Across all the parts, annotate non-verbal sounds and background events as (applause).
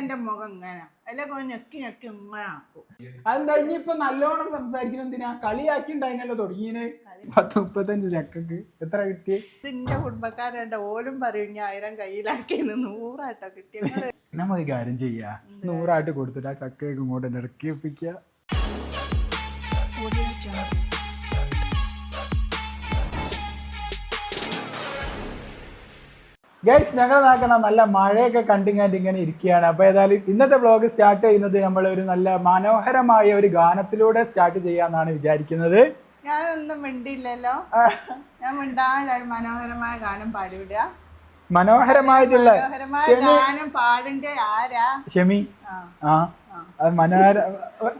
എന്റെ മുഖം ഇങ്ങനെ. അല്ലെങ്കിൽ ഞെക്കി ഞെക്കി ഇങ്ങനെ ആക്കും. അതെന്താ ഇനിയിപ്പൊ നല്ലോണം സംസാരിക്കുന്ന എന്തിനാ? കളിയാക്കി തുടങ്ങിയത് പത്ത് മുപ്പത്തഞ്ച് ചക്കക്ക്. എത്ര കിട്ടി? ഇത് എന്റെ കുടുംബക്കാരുണ്ട് ഓലും പറയും ഞാൻ ആയിരം കയ്യിലാക്കിയെന്ന് നൂറാട്ടോ കിട്ടിയത് നമുക്ക് കാര്യം ചെയ്യാ. നൂറായിട്ട് കൊടുത്തിട്ട് ആ ചക്കയൊക്കെ ഇങ്ങോട്ട് ഇറക്കി ഒപ്പിക്കുക ഗൈസ് ഞങ്ങൾ നാക്കണ നല്ല മഴയൊക്കെ കണ്ടിങ്ങാണ്ട് ഇങ്ങനെ ഇരിക്കുകയാണ്. അപ്പൊ ഏതായാലും ഇന്നത്തെ ബ്ലോഗ് സ്റ്റാർട്ട് ചെയ്യുന്നത് നമ്മൾ ഒരു നല്ല മനോഹരമായ ഒരു ഗാനത്തിലൂടെ സ്റ്റാർട്ട് ചെയ്യാന്നാണ് വിചാരിക്കുന്നത്. ഞാനൊന്നും മിണ്ടിയില്ലല്ലോ. ഞാൻ മിണ്ടാൻ മനോഹരമായ ഗാനം പാടിവിടുക. മനോഹരമായിട്ടുള്ള മനോഹരമായ ഗാനം പാടിന്റെ ആരാ? ഷെമി ആ. ആ. അത് മനോഹര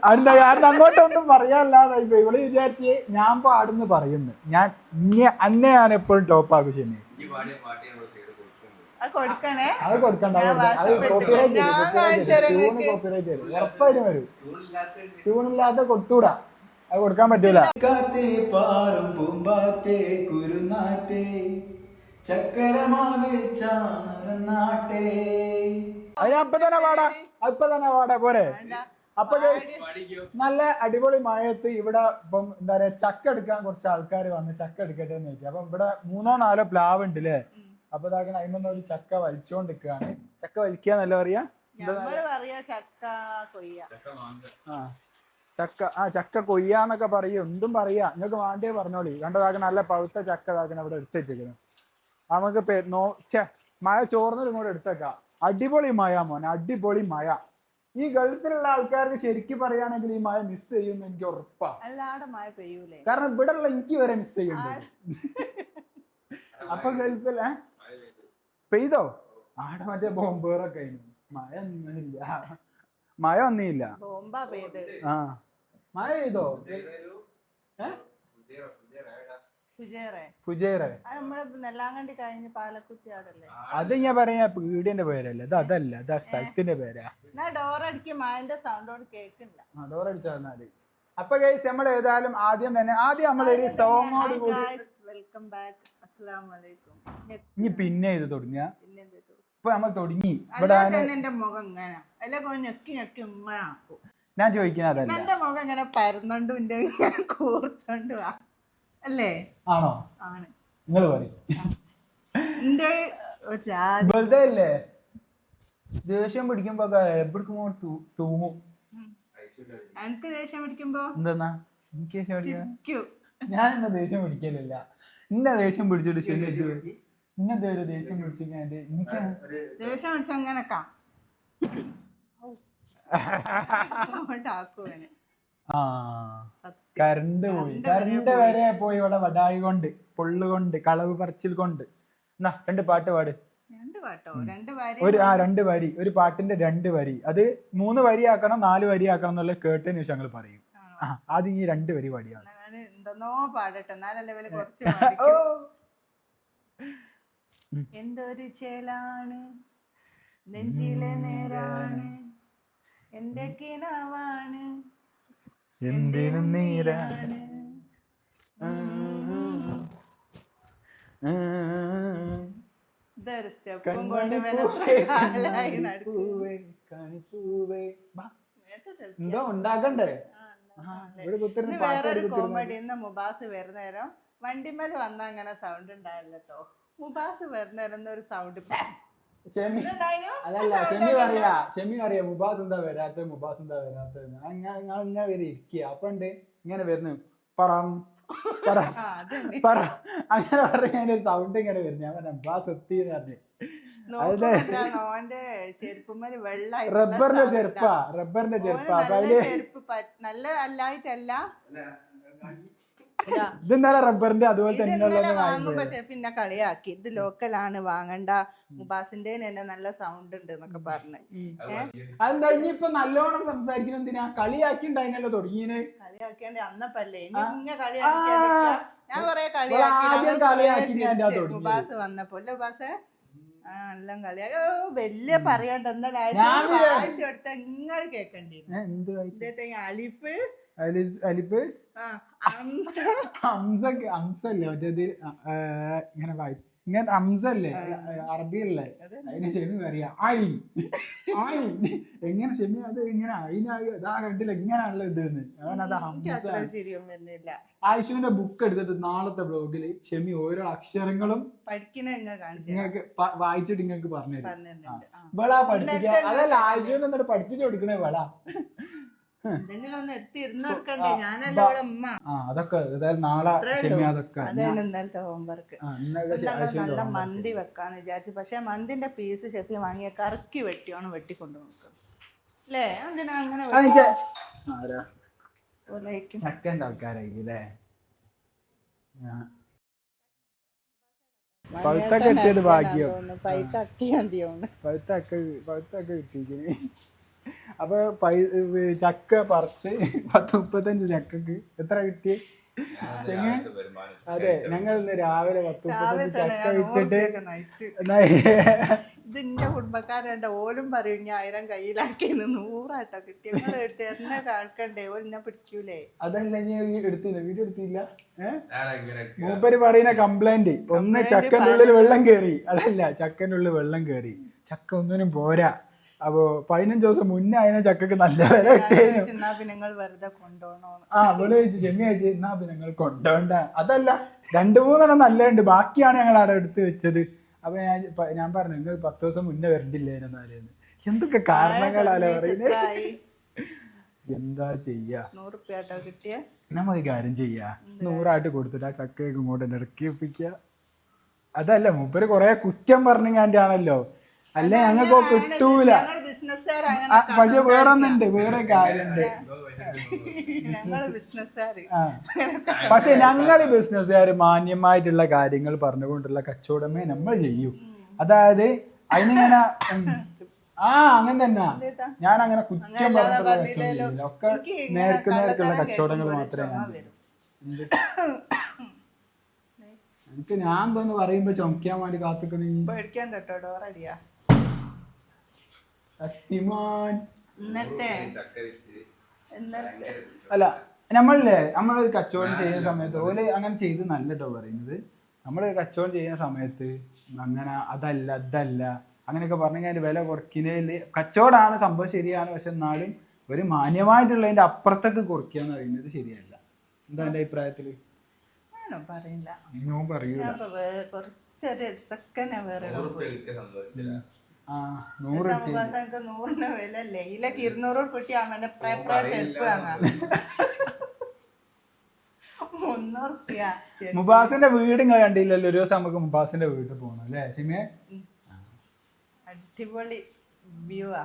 അല്ല ഞാൻ അങ്ങോട്ടൊന്നും പറയാല്ലാതെ ഇവൾ വിചാരിച്ച് ഞാൻ പാടുന്നു പറയുന്നു. ഞാൻ അന്നെ ഞാൻ എപ്പോഴും ടോപ്പ് ആക്കും ഷെമി അത് കൊടുക്കണേ. അത് കൊടുക്കണ്ട അത് ഞാൻ കൊടുക്കണ്ട. അത് വാട്സാപ്പിൽ കോപ്പിറൈറ്റ് ഞാൻ കാണിച്ചു തരാം നിങ്ങൾക്ക്. കോപ്പിറൈറ്റ് വരും ഉറപ്പായിട്ടും വരും. ട്യൂണില്ലാത്ത കൊടുത്തൂടാ അത് കൊടുക്കാൻ പറ്റൂല. പാറും പൂമ്പാറ്റേ കുരുനാറ്റേ ചക്കരമാവിൽ ചാറനാട്ടേ അത് അപ്പൊ തന്നെ പാടാ അപ്പൊ തന്നെ പാടാ പോരെ. അപ്പൊ നല്ല അടിപൊളി മഴയത്ത് ഇവിടെ ഇപ്പം എന്താ പറയാ ചക്ക എടുക്കാൻ കുറച്ച് ആൾക്കാർ വന്ന് ചക്ക എടുക്കട്ടെ എന്ന് ചോദിച്ചു അപ്പൊ ഇവിടെ മൂന്നോ നാലോ പ്ലാവ് ഉണ്ട് അല്ലേ അപ്പൊ ഇതാക്കണ അതിമന്ന് ഒരു ചക്ക വലിച്ചോണ്ടിരിക്കാണ് ചക്ക വലിക്കുക എന്നല്ല പറയാ? ആ. ചക്ക ആ ചക്ക കൊയ്യാന്നൊക്കെ പറയും. എന്തും പറയാ. നിങ്ങൾക്ക് വേണ്ടേ പറഞ്ഞോളി. കണ്ടതാക്കണ നല്ല പഴുത്ത ചക്ക ഇതാക്കണ ഇവിടെ എടുത്ത് നമുക്ക് നോ ഛെ മഴ ചോർന്നൊരു കൂടെ എടുത്തേക്കാം. അടിപൊളി മഴ മോനെ അടിപൊളി മഴ. ഈ ഗൾഫിലുള്ള ആൾക്കാർക്ക് ശരിക്കും പറയുകയാണെങ്കിൽ ഈ മഴ മിസ് ചെയ്യുമെന്ന് എനിക്ക് ഉറപ്പാ. അല്ലാടെ മഴ പെയ്യൂലേ. കാരണം ഇവിടെ ഉള്ള എനിക്ക് വരെ മിസ് ചെയ്യുന്നുണ്ട്. അപ്പൊ ഗൾഫിൽ ഏ? പെയ്തോ? ആടെ മറ്റേ ബോംബേറൊക്കെ ആയിരുന്നു. മഴ ഒന്നുമില്ല. മഴ ഒന്നുമില്ല ബോംബാ ആ. മഴ പെയ്തോ? അത് ഞാൻ പറയാ വീടിന്റെ പേരല്ല? ഇത് അതല്ല ഇത് ആ സ്ഥലത്തിന്റെ പേരാ. കേൾക്കണില്ല ഡോറടിച്ചാൽ അപ്പൊ ഗൈസ് നമ്മൾ ഏതായാലും ആദ്യം തന്നെ ആദ്യം നമ്മളൊരു സോങ്ങോട് കൂടി വെൽക്കം ബാക്ക് ഇനി പിന്നെ ഇത് തുടങ്ങിയ? ഇപ്പൊ നമ്മൾ തുടങ്ങി. ഇവിടെ എന്റെ മുഖം ഇങ്ങനെ. അല്ലെങ്കിൽ ഞെക്കി ഞെക്കി ഇങ്ങനെ ആക്കും. ഞാൻ ചോദിക്കുന്നത് അതല്ല. എന്റെ മുഖം ഇങ്ങനെ പരന്നോണ്ടും എന്റെ ഇങ്ങനെ കൂർത്തോണ്ട് അല്ലേ? ആണോ? ആണ്. നിങ്ങൾ പറയും. എന്റെ വെറുതെ അല്ലേ? ദേഷ്യം പിടിക്കുമ്പോ എവിടേക്കുമോ തൂങ്ങും. എനിക്ക് ദേഷ്യം പിടിക്കുമ്പോ? എന്തെന്നാ? എനിക്ക് ദേഷ്യം പിടിക്കാൻ? ഞാൻ എന്നെ ദേഷ്യം പിടിക്കലില്ല. എന്നെ ദേഷ്യം പിടിച്ചിട്ട് ശരി ഇന്നത്തെ ഒരു ദേഷ്യം പിടിച്ചിട്ട് എനിക്ക് ദേഷ്യം പിടിച്ച അങ്ങനൊക്കെ ആ സത്യം. കരണ്ട് പോയി. കരണ്ട് വരെ പോയി. ഇവിടെ വടായി കൊണ്ട് പൊള്ളു കൊണ്ട് കളവ് പറച്ചിൽ കൊണ്ട്. എന്നാ രണ്ട് പാട്ട് പാട്. രണ്ട് പാട്ടോ? രണ്ട് വരി ഒരു ആ രണ്ട് വരി. ഒരു പാട്ടിന്റെ രണ്ട് വരി. അത് മൂന്ന് വരി ആക്കണം നാല് വരി ആക്കണം എന്നുള്ള കേട്ടതിന് ശേഷം ഞങ്ങൾ പറയും. ആദ്യം ഈ രണ്ട് പരിപാടിയാണ്. എന്തെന്നോ പാടട്ടെ. എന്നാലല്ലേ ഇവൽ കുറച്ച് ഓ. എന്തൊരു ചേലാണ്. നെഞ്ചിലെ നേരാണ്. എന്റെ കിണവാണ് എന്തിനും നീരാണ്. ഇതൊരു സ്റ്റെപ്പും കൊണ്ട്? എന്തോ ഉണ്ടാക്കണ്ടേ? വേറൊരു കോമഡി ഇന്ന് മുബാസ് വരുന്നേരം വണ്ടിമേൽ വന്ന അങ്ങനെ സൗണ്ട് ഉണ്ടായില്ലട്ടോ. മുബാസ് വരുന്നേരം ഒരു സൗണ്ട് ഷെമി. അതല്ല ഷെമി പറയാ ഷെമി അറിയാ മുബാസ് എന്താ വരാത്ത മുബാസ് എന്താ വരാത്ത ഞാൻ ഞാൻ ഇങ്ങനെ വരെ ഇരിക്കുക അപ്പൊ ഉണ്ട് ഇങ്ങനെ വരുന്നു. പറം പറ പറ. അങ്ങനെ പറഞ്ഞ ഒരു സൗണ്ട് ഇങ്ങനെ വരുന്നു. ഞാൻ പറഞ്ഞ മുബാസ് എത്തി എന്ന് പറഞ്ഞു. റബ്ബറിന്റെ ചെരുപ്പാ റബ്ബറിന്റെ ചെരുപ്പ്. നല്ല അല്ലായിട്ടല്ല. ഇത്. ഇന്നലെ റബ്ബറിന്റെ അതുപോലെ ഇത് തന്നെ ഇന്നലെ വാങ്ങുമ്പോ പിന്നെ കളിയാക്കി. ഇത് ലോക്കലാണ് വാങ്ങണ്ട. മുബാസിന്റെ തന്നെ നല്ല സൗണ്ട് ഉണ്ട് എന്നൊക്കെ പറഞ്ഞ്. അതെന്താ ഇനിയിപ്പൊ നല്ലോണം സംസാരിക്കുന്ന എന്തിനാ? കളിയാക്കി ഉണ്ടായിരുന്നല്ലോ തുടങ്ങിയത് കളിയാക്കിയാണ്ട് അന്നപ്പല്ലേ. ഇങ്ങനെ കളിയാക്കിയാ ഞാൻ കൊറേ കളിയാക്കി. മുബാസ് വന്നപ്പോ. അല്ലേ മുബാസേ? ആ എല്ലാം കളിയാക്കി. വല്യ പറയണ്ട. എന്താ ഞാൻ വിചാ- വായിച്ചു കൊടുത്ത നിങ്ങൾ കേക്കണ്ടി അലിഫ് അലി- അലിഫ് ആ ഹംസ ഹംസ ഹംസല്ലേ മറ്റേത് ഇങ്ങനെ വായി. ഇങ്ങനെ അംസല്ലേ അറബിയല്ലേ? അതിന് ഷെമി പറയാ. ആയിൻ ആയിൻ എങ്ങനെ ഷെമി അത് ഇങ്ങനെ അയിനായി അതാ കണ്ടില്ല? എങ്ങനെയാണല്ലോ ഇത് അവൻ അത് ആയിഷുവിന്റെ ബുക്ക് എടുത്തിട്ട് നാളത്തെ ബ്ലോഗിൽ ഷെമി ഓരോ അക്ഷരങ്ങളും നിങ്ങൾക്ക് വായിച്ചിട്ട് നിങ്ങൾക്ക് പറഞ്ഞു തരും. ആ. പഠിപ്പിക്കുക അതല്ല ആയിഷുവിനെ എന്നിട്ട് പഠിപ്പിച്ചു കൊടുക്കണേ ഇവളാ. എന്തെങ്കിലും ഒന്ന് ഞാനല്ല അവളെ ആ അതൊക്കെ ഏതായാലും നാളെ അതൊക്കെ. അതാണ് ഇന്നലത്തെ ഹോംവർക്ക് നല്ല മന്തി വെക്കാന്ന് വിചാരിച്ചു. പക്ഷെ മന്തിന്റെ പീസ് ഷെഫി വാങ്ങിയ കറക്കി വെട്ടിയാണ് വെട്ടിക്കൊണ്ട് നോക്കുക അല്ലേ? എന്തിനാ അങ്ങനെ ചക്കന്റെ ആൾക്കാരായിരിക്കും അല്ലേ? പഴുത്തൊക്കെ കിട്ടിയത് ഭാഗ്യം. തോന്നുന്നു. പഴുത്തൊക്കെ പഴുത്തൊക്കെ കിട്ടിയിരിക്കുന്നു അപ്പൊ ചക്ക പറിച്ച് പത്ത് മുപ്പത്തഞ്ച് ചക്കക്ക്. എത്ര കിട്ടി? അതെ ഞങ്ങൾ ഇന്ന് രാവിലെ പത്ത് മുപ്പത്തഞ്ച് ചക്ക വിറ്റിട്ട് ഓർമ്മയൊക്കെ ഇത് എന്റെ കുടുംബക്കാരുണ്ട് ഓലും പറയും ഞാൻ ആയിരം കയ്യിലാക്കിയെന്ന് നൂറാട്ടോ കിട്ടി എന്നെ കാണിക്കണ്ടേ? ഓല എന്നെ പിടിക്കൂലേ? അതല്ല ഞാൻ എടുത്തില്ല. വീട് എടുത്തില്ല. മൂപ്പര് പറയുന്ന കംപ്ലൈന്റ്. ഒന്ന് ചക്കന്റെ ഉള്ളിൽ വെള്ളം കേറി. അതല്ല ചക്കന്റെ ഉള്ളിൽ വെള്ളം കേറി. ചക്ക ഒന്നിനും പോരാ. അപ്പോ പതിനഞ്ച് ദിവസം മുന്നേ അതിനെ ചക്കക്ക് നല്ല വില ആ അവൾ ചോദിച്ചു ചെമ്മി ചോദിച്ചു എന്നാ പിന്നെ കൊണ്ടോണ്ട അതല്ല രണ്ടു മൂന്നെണ്ണം നല്ലതുണ്ട്. ബാക്കിയാണ് ഞങ്ങൾ അവിടെ എടുത്ത് വെച്ചത്. അപ്പൊ ഞാൻ ഞാൻ പറഞ്ഞു നിങ്ങൾ പത്ത് ദിവസം മുന്നേ വരണ്ടില്ലേനെന്നായിരുന്നു എന്തൊക്കെ കാരണങ്ങളാലോ പറയുന്നത് എന്താ ചെയ്യാ? നമുക്ക് കാര്യം ചെയ്യാ? നൂറായിട്ട് കൊടുത്തിട്ട് ആ ചക്കയൊക്കെ ഇങ്ങോട്ട് ഇറക്കി ഒപ്പിക്കുക അതല്ല മൂപ്പര് കൊറേ കുറ്റം പറഞ്ഞാന്റെ ആണല്ലോ അല്ല? ഞങ്ങൾക്ക് കിട്ടൂല. പക്ഷെ വേറെ ഒന്നുണ്ട് വേറെ കാര്യമുണ്ട് പക്ഷെ ഞങ്ങൾ ബിസിനസ്സുകാർ (laughs) മാന്യമായിട്ടുള്ള കാര്യങ്ങൾ പറഞ്ഞുകൊണ്ടുള്ള കച്ചവടമേ നമ്മൾ ചെയ്യൂ. അതായത് അതിനിങ്ങനെ (laughs) ആ അങ്ങനെ തന്നെ. ഞാൻ അങ്ങനെ കുറ്റം പറഞ്ഞിട്ടുള്ള ഒക്കെ നേർക്ക് നേർക്കുള്ള കച്ചവടങ്ങൾ മാത്രമേ. എനിക്ക് ഞാൻ തോന്നുന്നു പറയുമ്പോ ചുമക്കാൻ വേണ്ടി കാത്തിക്കണ പേടിക്കാൻ കേട്ടോ ഡോറടിയാ ശക്തിമാൻ ഇന്നത്തെ ഇന്നത്തെ അല്ല നമ്മളില്ലേ നമ്മളൊരു കച്ചവടം ചെയ്യുന്ന സമയത്ത് ഓൽ അങ്ങനെ ചെയ്ത് നല്ലട്ടോ പറയുന്നത്. നമ്മൾ കച്ചവടം ചെയ്യുന്ന സമയത്ത് അങ്ങനെ അതല്ല അതല്ല അങ്ങനെയൊക്കെ പറഞ്ഞു കഴിഞ്ഞാൽ വില കുറയ്ക്കുന്നതിൽ കച്ചവടമാണ് സംഭവം ശരിയാണ് പക്ഷെ എന്നാലും ഒരു മാന്യമായിട്ടുള്ളതിന്റെ അപ്പുറത്തൊക്കെ കുറയ്ക്കുക എന്ന് പറയുന്നത് ശരിയല്ല. എന്താ എന്റെ അഭിപ്രായത്തിൽ പറയില്ല. ഞാൻ പറയൂല. വേ- കുറച്ചൊരു സെക്കൻഡ് വേറെ നൂറ് നൂറിന് വില അല്ലേ ഇരുന്നൂറ് കിട്ടി മുബാസിന്റെ വീട് കണ്ടില്ലല്ലോ? ഒരു ദിവസം നമുക്ക് മുബാസിന്റെ വീട്ടിൽ പോകണം അല്ലേ? സിമിയെ? അടിപൊളി വ്യൂ ആ.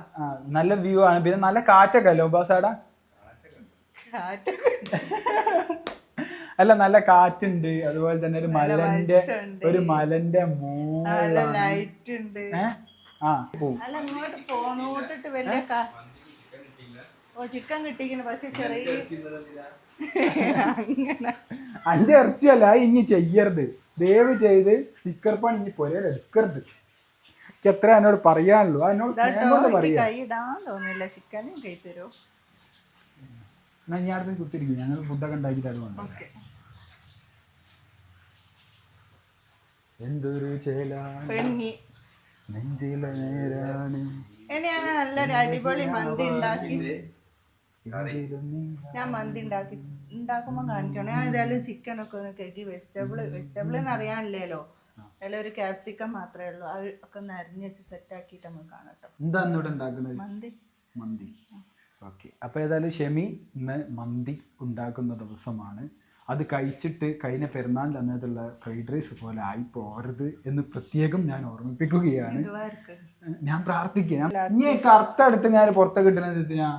നല്ല വ്യൂ ആണ്. പിന്നെ നല്ല കാറ്റൊക്കെ അല്ലേ മുബാസാടാ? അല്ല നല്ല കാറ്റുണ്ട്. അതുപോലെ തന്നെ ഒരു മലന്റെ ഒരു മലന്റെ നല്ല ലൈറ്റ് ഉണ്ട്. ഏ? ആ. പോവും അല്ല ഇങ്ങോട്ട് പോന്നോട്ടിട്ട് വലിയ ഓ ചിക്കൻ കിട്ടിക്കുന്നു പക്ഷെ ചെറിയ അങ്ങനെ. അന്റെ ഇറച്ചിയല്ല ഇനി ചെയ്യരുത്. ദയവ് ചെയ്ത് സ്റ്റിക്കർ പണി ഇനി പൊരയിൽ എടുക്കരുത്. എത്ര എന്നോട് പറയാനുള്ളൂ. എന്നോട് പറയാ. കൈ ഇടാൻ തോന്നില്ല. ചിക്കനും കൈ എന്നാ ഞാൻ അടുത്ത് കുത്തിരിക്കും. ഞങ്ങൾ ഫുഡൊക്കെ ഉണ്ടാക്കി അത് എന്തൊരു ചേല. പെണ്ണി. നെഞ്ചിലെ നേരാണ്. ഇനി ഞാൻ നല്ലൊരു അടിപൊളി മന്തി ഉണ്ടാക്കി. ഞാൻ മന്തി ഉണ്ടാക്കി. ഉണ്ടാക്കുമ്പോൾ കാണിക്കണം. ഞാൻ ഏതായാലും ചിക്കൻ ഒക്കെ ഒന്ന് കഴുകി വെജിറ്റബിൾ വെജിറ്റബിൾ എന്ന് അറിയാനില്ലല്ലോ. അതിൽ ഒരു ക്യാപ്സിക്കം മാത്രമേ ഉള്ളൂ. അത് ഒക്കെ ഒന്ന് അരിഞ്ഞ് വെച്ച് സെറ്റ് ആക്കിയിട്ട് നമുക്ക് കാണട്ടോ എന്താ ഇന്നിവിടെ ഉണ്ടാക്കുന്നത്? മന്തി. മന്തി. ഓക്കെ. അപ്പോൾ ഏതായാലും ഷെമി ഇന്ന് മന്തി ഉണ്ടാക്കുന്ന ദിവസമാണ്. അത് കഴിച്ചിട്ട് കഴിഞ്ഞ പെരുന്നാളിന്റെ അന്നേരത്തുള്ള ഫ്രൈഡ് റൈസ് പോലെ ആയി പോരുത് എന്ന് പ്രത്യേകം ഞാൻ ഓർമ്മിപ്പിക്കുകയാണ്. ഞാൻ പ്രാർത്ഥിക്കുക ഞാൻ ഇനി കറുത്ത അടുത്ത് ഞാൻ പുറത്തെ കിട്ടുന്ന എന്തിനാ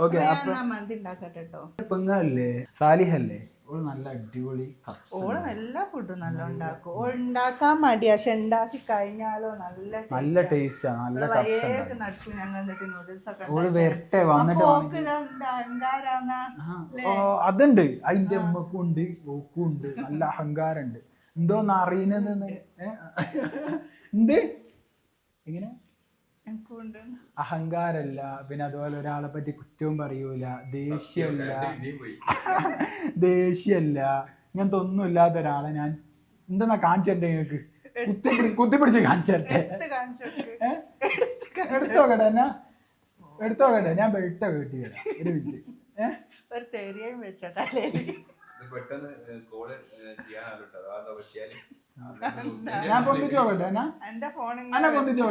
ഓക്കെ പെങ്ങല്ലേ സാലിഹല്ലേ? ഓൾ നല്ല അടിപൊളി. ഓൾ എല്ലാ ഫുഡും നല്ല ഉണ്ടാക്കും. ഓൾ ഉണ്ടാക്കാൻ മടി പക്ഷെ ഉണ്ടാക്കി കഴിഞ്ഞാലോ നല്ല നല്ല ടേസ്റ്റാ നല്ല കപ്സ നടക്കും ഞങ്ങൾ എന്നിട്ട് നൂഡിൽസ് ഒക്കെ ഓൾ വരട്ടെ വന്നിട്ട് ഓ അതുണ്ട്. അതിന്റെ അമ്മക്കും ഉണ്ട് ഓക്കും ഉണ്ട്. നല്ല എന്തോ എന്തോന്ന് അറിയുന്നത് എന്ത്? എങ്ങനെ? എനിക്കുണ്ട് അഹങ്കാരല്ല പിന്നെ അതുപോലെ ഒരാളെ പറ്റി കുറ്റവും പറയൂല ദേഷ്യമല്ല (laughs) ദേഷ്യമല്ല ഇങ്ങനത്തെ ഒന്നും ഇല്ലാത്ത ഒരാളെ ഞാൻ എന്തെന്നാ കാണിച്ചു തരട്ടെ നിങ്ങൾക്ക് കുത്തിപ്പിടി കുത്തിപ്പിടിച്ച് കാണിച്ചു തരട്ടെ. എടുത്തോക്കട്ടെ എന്നാ? എടുത്തോക്കട്ടെ ഞാൻ ബെൽറ്റ് കെട്ടി തരാം ഒരു മിനിറ്റ്. ഏഹ് ഒരു തെരിയും വെച്ച തലയിൽ. ഇത് പെട്ടെന്ന് കോൾ ചെയ്യാനാണ് കേട്ടോ. അതാ പറ്റിയാൽ. ഞാൻ പൊന്തിച്ച് നോക്കട്ടെ എന്നാ? എന്റെ ഫോണിൽ അല്ല, പൊന്തിച്ച്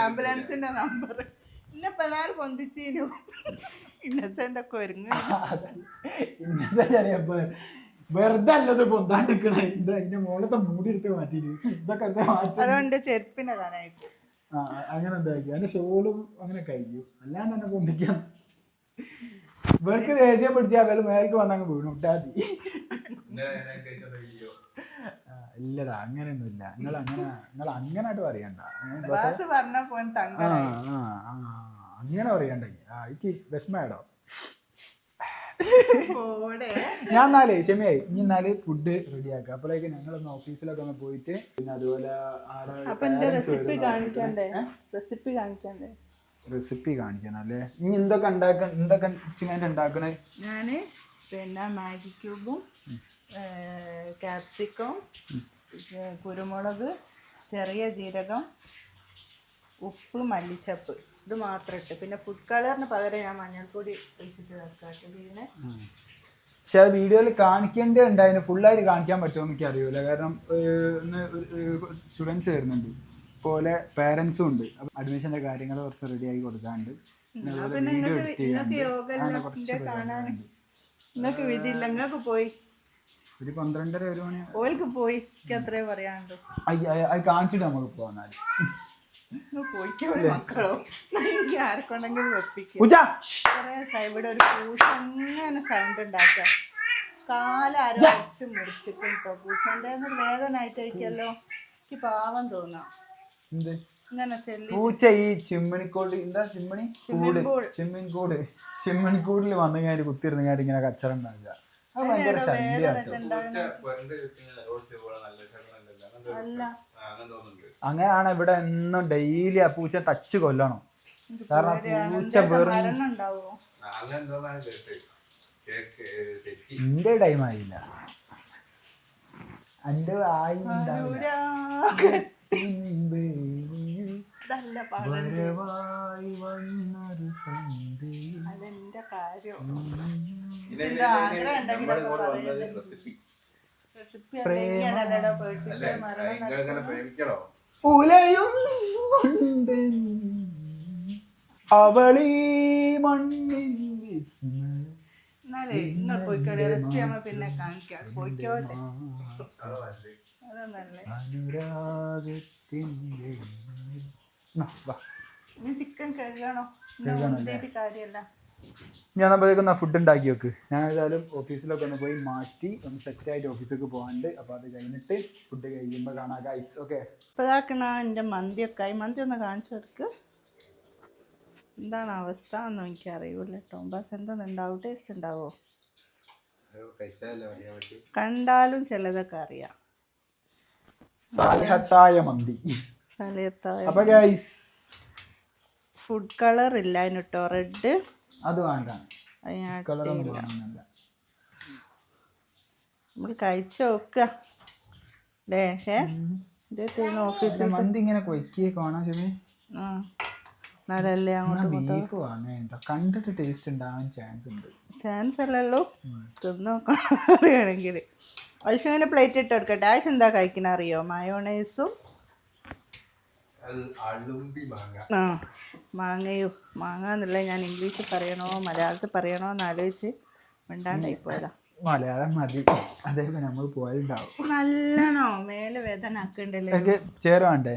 ആംബുലൻസിന്റെ നമ്പർ ഇന്നെ പതിനാറ് പൊന്തിച്ചീനു. ഇന്നസെന്റ് ഒക്കെ ഒരുങ്ങി. ഇന്നസെന്റ് അറിയപ്പോ വെറുതെ അല്ലത് പൊന്താണ്ടിക്കണേ ഇത് അതിന്റെ മൂടി എടുത്ത് മാറ്റിയിട്ട് ഇതൊക്കെ എടുത്ത് മാറ്റി. അതുകൊണ്ട് കാണായിരിക്കും ആ അങ്ങനെ അതിന്റെ ഷോളും അങ്ങനെ കഴിഞ്ഞു അല്ലാണ്ട് തന്നെ പൊന്തിക്കാം. ഇവർക്ക് ദേഷ്യം പിടിച്ചാൽ മേലേക്ക് വന്നങ്ങ് വീണു. വിട്ടാ മതി ഇന്നലെ ഞാൻ കഴിച്ച വീഡിയോ ആ, ഇല്ലടാ അങ്ങനെയൊന്നുമില്ല. നിങ്ങൾ അങ്ങനെ നിങ്ങൾ അങ്ങനായിട്ട് പറയണ്ട. ആ ആ ആ അങ്ങനെ പറയണ്ട. ആ എനിക്ക് പോടെ. ഞാൻ എന്നാലേ ക്ഷമയായി. ഇനി എന്നാൽ ഫുഡ് റെഡി ആക്കുക അപ്പോഴേക്ക് ഞങ്ങളൊന്ന് ഓഫീസിലൊക്കെ ഒന്ന് പോയിട്ട് പിന്നെ അതുപോലെ ആടെ റെസിപ്പി കാണിക്കണ്ടേ? റെസിപ്പി കാണിക്കണ്ടേ? റെസിപ്പി കാണിക്കണം അല്ലേ? ഇനി എന്തൊക്കെ ഉണ്ടാക്ക എന്തൊക്കെ ചിങ്ങന്റെ ഉണ്ടാക്കണേ ഞാൻ പിന്നെ മാഗി ക്യൂബും ക്യാപ്സിക്കം കുരുമുളക് ചെറിയ ജീരകം ഉപ്പ് മല്ലിച്ചപ്പ്. ഇത് മാത്രം ഇട്ട്. പിന്നെ ഫുഡ് കളറിന് പകരം ഞാൻ മഞ്ഞൾപ്പൊടി ഒഴിച്ചിട്ട് വെക്കാട്ടെ ഇതിനെ പക്ഷെ ആ വീഡിയോയിൽ കാണിക്കേണ്ടത് ഉണ്ടായിരുന്നു. ഫുള്ളായിട്ട് കാണിക്കാൻ പറ്റുമോ എനിക്ക് അറിയൂല. കാരണം ഇന്ന് സ്റ്റുഡൻസ് വരുന്നുണ്ട്. പോലെ പേരൻസും ഉണ്ട്. അഡ്മിഷന്റെ കാര്യങ്ങൾ കുറച്ച് റെഡി ആയി കൊടുക്കാണ്ട്. നിങ്ങൾക്ക് വിധിയില്ല. നിങ്ങൾക്ക് പോയി. ഒരു പന്ത്രണ്ടര ഒരു മണി. ഓൽക്ക് പോയി അത്രേ അയ്യ, അത് കാണിച്ചിട്ട് നമുക്ക് പോകാൻ മക്കളോ? എനിക്ക് ആർക്കുണ്ടെങ്കിലും വെപ്പിക്കും. പൂജ! കുറേ ദിവസമായി ഇവിടെ ഒരു പൂച്ച സൗണ്ട് കാലാരോ മുറിച്ചിട്ടും എനിക്ക് പാവം തോന്നാം. ഈ ചിമ്മണിക്കോട് എന്താ ചിമ്മണി? കൂട്. ചിമ്മണിക്കൂടിൽ വന്നു കഴിഞ്ഞാൽ കുത്തിരുന്ന് കഴിഞ്ഞാൽ ഇങ്ങനെ കച്ചറ ഉണ്ടാവുക അത് ഭയങ്കര അങ്ങനെയാണ് ഇവിടെ എന്നും ഡെയിലി ആ പൂച്ച ടച്ച് കൊല്ലണം. കാരണം പൂച്ച വെറും എന്റെ ടൈം ആയില്ല. എന്റെ വന്നൊരു സന്ധ്യയിൽ അതെന്റെ കാര്യം. ഇതിന്റെ ആഗ്രഹം പ്രേമിക്കണോ അവളീ എന്നാലേ നിങ്ങൾ പോയിക്കോട്ടെ പിന്നെ കാണിക്കാം. പോയിക്കോട്ടെ. ഇനി ചിക്കൻ കഴുകണോ? കാര്യല്ല ഞാൻ അപ്പോഴേക്കും ഫുഡ് ഉണ്ടാക്കി വെക്ക്. ഞാൻ ഏതായാലും ഓഫീസിലൊക്കെ ഒന്ന് പോയി മാറ്റി ഒന്ന് സെറ്റ് ആയിട്ട് ഓഫീസിലേക്ക് പോകാണ്ട് അപ്പോൾ അത് കഴിഞ്ഞിട്ട് ഫുഡ് കഴിയുമ്പോൾ കാണാം ഗൈസ് ഓക്കെ എന്റെ ഇതാക്കണ എന്റെ മന്തിയൊക്കെ ആയി. മന്തി ഒന്ന് കാണിച്ചു കൊടുക്ക്. എന്താണ് അവസ്ഥ എന്ന് എനിക്ക് അറിയൂല കേട്ടോ ബസ് എന്തെന്നുണ്ടാവും ടേസ്റ്റ് ഉണ്ടാവോ? കണ്ടാലും ചിലതൊക്കെ അറിയാം. സാലഹത്തായ മന്തി. അപ്പോൾ ഗൈസ് ഫുഡ് കളർ ഇല്ല കേട്ടോ റെഡ് അത് വേണ്ട. കളറൊന്നും. വേണമെന്നില്ല. നമ്മൾ കഴിച്ചു നോക്കുക ഡേശേ ഇത് ഓഫീസിൽ മന്തി ഇങ്ങനെ കൊയ്ക്കിയെ കാണാൻ ചെമ്മി ആ എന്നാലല്ലേ അങ്ങോട്ട് ഇങ്ങോട്ട് ബീഫ് വാങ്ങേണ്ട? കണ്ടിട്ട് ടേസ്റ്റ് ഉണ്ടാവാൻ ചാൻസ് ഉണ്ട്. ചാൻസ് അല്ലല്ലോ. തിന്ന് നോക്കണം ആവശ്യങ്ങനെ പ്ലേറ്റ് ഇട്ട് കൊടുക്കട്ടെ. ആവശ്യം എന്താ കഴിക്കണ അറിയോ? മയോണൈസും ആ. മാങ്ങയും മാങ്ങ എന്നുള്ള ഞാൻ ഇംഗ്ലീഷിൽ പറയണോ മലയാളത്തിൽ പറയണോ എന്ന് ആലോചിച്ച് മിണ്ടാണ്ടായി പോയതാ. മലയാളം മതി. അതേപോലെ നമ്മൾ പോയിട്ടുണ്ടാവും നല്ലണോ? മേലെ വേദന ആക്കണ്ടല്ലേ? എനിക്ക് ചേർ വേണ്ടേ?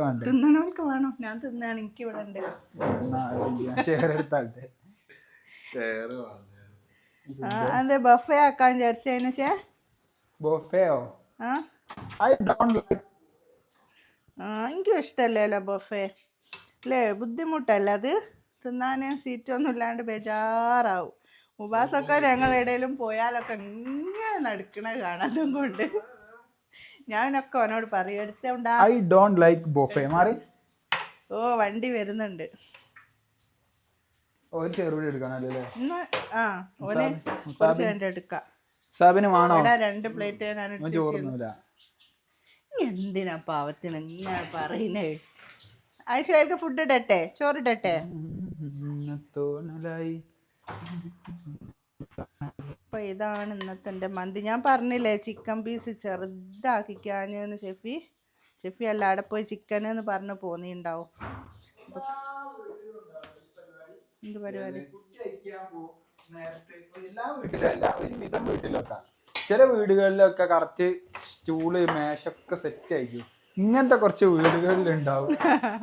വേണ്ടേ? തിന്നണവർക്ക് വേണം. ഞാൻ തിന്നാണ് എനിക്ക് ഇവിടെ ഉണ്ട്. എടുത്താട്ടെ. അതെ ബഫേ ആക്കാൻ വിചാരിച്ചതിന് ശേ ബൊഫേയോ ആ? ഐ ഡോണ്ട് ലൈക്ക് എനിക്കും ഇഷ്ടമല്ലല്ലോ ബൊഫേ അല്ലേ ബുദ്ധിമുട്ടല്ല അത്? തിന്നാനും സീറ്റൊന്നും ഇല്ലാണ്ട് ബേജാറാവും. ഉപാസൊക്കെ ഞങ്ങൾ ഇടയിലും പോയാലൊക്കെ ഇങ്ങനെ നടക്കണ കാണാതും കൊണ്ട്. ഞാനൊക്കെ അവനോട് പറയും എടുത്തോണ്ടാ. ഐ ഡോണ്ട് ലൈക്ക് ബൊഫേ മാറി. ഓ വണ്ടി വരുന്നുണ്ട്. ഒരു ചെറുപടി എടുക്കാനല്ലേ ആ ഓന് കുറച്ച് എന്റെ എടുക്കാം. സാബിന് വേണോ? ഇവിടെ രണ്ട് പ്ലേറ്റ് ഞാൻ എന്തിനാ പാവത്തിന് ഇങ്ങനെ പറയുന്നേ? ആയിഷക്ക് ഫുഡ് ഇടട്ടെ? ചോറ് ഇടട്ടെ? തോന്നലായി അപ്പൊ ഇതാണ് ഇന്നത്തെ എന്റെ മന്തി. ഞാൻ പറഞ്ഞില്ലേ ചിക്കൻ പീസ് ചെറുതാക്കിക്കാഞ്ഞെന്ന് ഷെഫി. ഷെഫി അല്ല അവിടെ പോയി ചിക്കൻ എന്ന് പറഞ്ഞു പോന്നിണ്ടാവും. എന്ത് പരിപാടി? ചില വീടുകളിലൊക്കെ കറക്റ്റ് സ്റ്റൂൾ മേശൊക്കെ സെറ്റ് ആയിരിക്കും. ഇങ്ങനത്തെ കുറച്ച് വീടുകളിലുണ്ടാവും.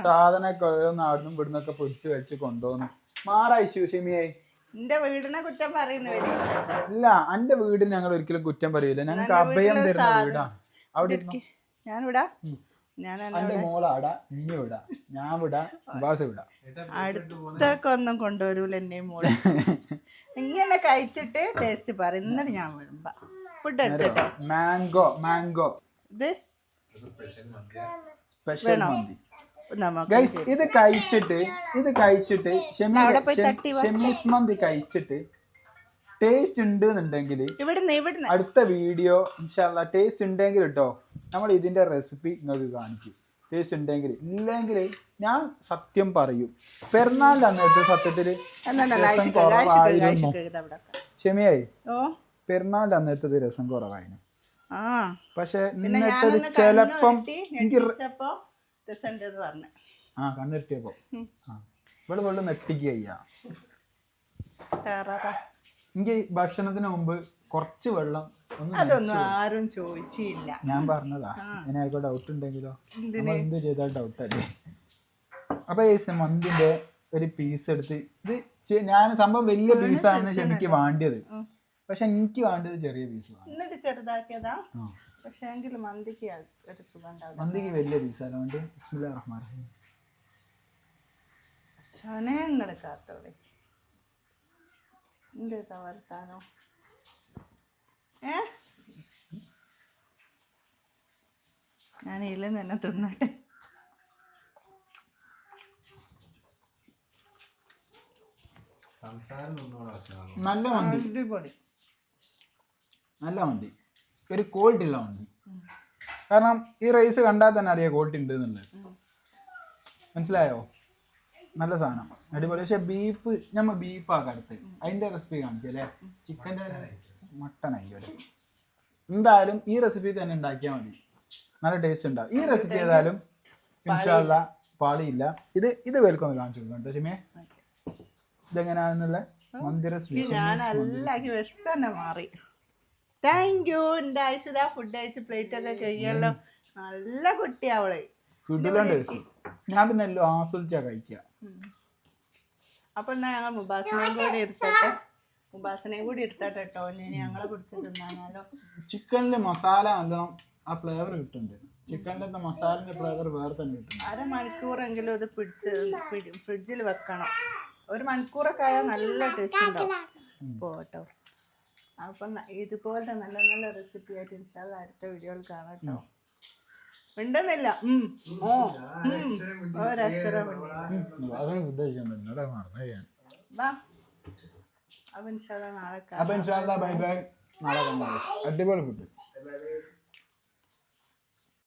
സാധനമൊക്കെ ഓരോന്ന് അവിടുന്ന് ഇവിടുന്നൊക്കെ പൊടിച്ച് വെച്ച് കൊണ്ടുപോകുന്നു മാറാ ശിവശമിയായി എന്റെ വീടിനെ കുറ്റം പറയുന്നവര് ഇല്ല എന്റെ വീടിന് ഞങ്ങൾ ഒരിക്കലും കുറ്റം പറയൂല. ഞങ്ങൾക്ക് അഭയം തരുന്ന വീടാണ് അവിടെ. ഞാനിവിടാ. ഉം. ഞാൻ എന്റെ മോളാടാ ഇനി വിടാ ഞാൻ വിടാ ഉപാസ വിടാ അടുത്തൊക്കെ ഒന്നും കൊണ്ടുവരൂല എന്നെയും മോൾ. ഇങ്ങനെ കഴിച്ചിട്ട് ടേസ്റ്റ് പറ എന്നിട്ട് ഞാൻ വിടുമ്പോ. ഫുഡ് എടുത്തിട്ടെ. മാംഗോ മാംഗോ ഇത് സ്പെഷ്യൽ മന്തി ഗൈസ് ഇത് കഴിച്ചിട്ട് ഇത് കഴിച്ചിട്ട്. ഷെമീസ് മന്തി കഴിച്ചിട്ട് ടേസ്റ്റ് ഉണ്ട് എന്നുണ്ടെങ്കിൽ ഇവിടുന്ന് ഇവിടുന്ന്. അടുത്ത വീഡിയോ ഇൻഷാല്ല ടേസ്റ്റ് ഉണ്ടെങ്കിൽ കേട്ടോ നമ്മൾ ഇതിന്റെ റെസിപ്പി നിങ്ങൾക്ക് കാണിക്കും. ടേസ്റ്റ് ഉണ്ടെങ്കിൽ. ഇല്ലെങ്കിൽ ഞാൻ സത്യം പറയും. പെരുന്നാളിന്റെ അന്നത്തെ സത്യത്തിൽ രസം കുറവായിരുന്നു. ക്ഷമയായി ഓ. പെരുന്നാളിന്റെ അന്നത്തെ രസം കുറവായിരുന്നു. ആ. പക്ഷെ പിന്നെ ഇന്നത്തെ ചിലപ്പം എനിക്ക് പറഞ്ഞു. ആ കണ്ണിരുത്തിയപ്പോ ആ. ഇവിടെ വെള്ളം നെട്ടിക്കുക എനിക്ക് ഭക്ഷണത്തിന് മുമ്പ് കുറച്ച് വെള്ളം ഒന്ന് അതൊന്നും ആരും ചോദിച്ചില്ല. ഞാൻ പറഞ്ഞതാ. ആർക്കോ ഡൗട്ട് ഉണ്ടെങ്കിലോ? എന്ത് ചെയ്താൽ ഡൗട്ട് അല്ലേ? അപ്പൊ ഈ മന്തിന്റെ ഒരു പീസ് എടുത്ത് ഇത് ഞാൻ സംഭവം വലിയ പീസാണ് ക്ഷമിക്ക് വേണ്ടിയത്. പക്ഷെ എനിക്ക് വേണ്ടത് ചെറിയ പീസ് എന്നിട്ട് ചെറുതാക്കിയതാ. പക്ഷേ എങ്കിൽ മന്തിക്ക് ഒരു സുഖം ഉണ്ടാവില്ല മന്തിക്ക് വലിയ പീസ് അതുകൊണ്ട് ബിസ്മില്ലാ റഹ്മാൻ റഹീം. ശനങ്ങൾ കാത്തോടെ എന്ത് വർത്താനോ ഏ? ഞാൻ ഇതിൽ തന്നെ തിന്നട്ടെ. നല്ല മന്തി. അടിപൊളി. നല്ല മന്തി ഒരു ക്വാളിറ്റി ഉള്ള മന്തി കാരണം ഈ റൈസ് കണ്ടാൽ തന്നെ അറിയാം ക്വാളിറ്റി ഉണ്ട് എന്നുള്ളത്. മനസ്സിലായോ? നല്ല സാധനം. അടിപൊളി. പക്ഷെ ബീഫ് ഞമ്മ ബീഫ് ആക്കാം അടുത്ത് അതിന്റെ റെസിപ്പി കാണിക്കും അല്ലേ? ചിക്കന്റെ മട്ടൺ ആയിക്കോട്ടെ എന്തായാലും ഈ റെസിപ്പി തന്നെ ഉണ്ടാക്കിയാൽ മതി. നല്ല ടേസ്റ്റ് ഉണ്ടാവും. ഈ റെസിപ്പി ഏതായാലും ഇൻഷാല്ല പാളിയില്ല. ഇത് ഇത് വേൽക്കൊന്ന് കാണിച്ചു കൊടുക്കാം കേട്ടോ ഷിമേ ഇതെങ്ങനെയാണെന്നുള്ള? മന്ദിര മാറി. താങ്ക് യു എന്റെ ആവശ്യത ഫുഡ് കഴിച്ച് പ്ലേറ്റ് ഒക്കെ കഴിയല്ലോ നല്ല കുട്ടി അവൾ. ഫുഡിലാണ് ഞാൻ പിന്നെ എല്ലാം ആസ്വദിച്ചാ കഴിക്കുക അപ്പൊ എന്നാ ഞങ്ങൾ മുബാസിനെയും കൂടി ഇരുത്തട്ടെ. മുബാസിനെയും കൂടി ഇരുത്തട്ടെ കേട്ടോ ഞങ്ങളെ പിടിച്ച് തിന്നാലോ ചിക്കനിലെ മസാല നല്ലോണം ആ ഫ്ലേവർ കിട്ടുന്നുണ്ട് ചിക്കനിലത്തെ മസാലിന്റെ ഫ്ലേവർ വേറെ തന്നെ കിട്ടുന്നുണ്ട് അരമണിക്കൂറെങ്കിലും ഇത് പിടിച്ച് ഫ്രിഡ്ജിൽ വെക്കണം. ഒരു മണിക്കൂറൊക്കെ ആയാൽ നല്ല ടേസ്റ്റ് ഉണ്ടാവും. പോട്ടോ അപ്പൊ ഇതുപോലത്തെ നല്ല നല്ല റെസിപ്പി ആയിട്ട് ഇൻഷാൽ അടുത്ത വീഡിയോയിൽ കാണാം കേട്ടോ. ഉണ്ടെന്നില്ല. ഓ. ഒരക്ഷരം അപ്പൊ ഇൻഷാല്ല നാളെ കാണാം. അപ്പൊ ഇൻഷാല്ലാ ബൈ ബൈ. നാളെ കാണാം. അടിപൊളി ഫുഡ്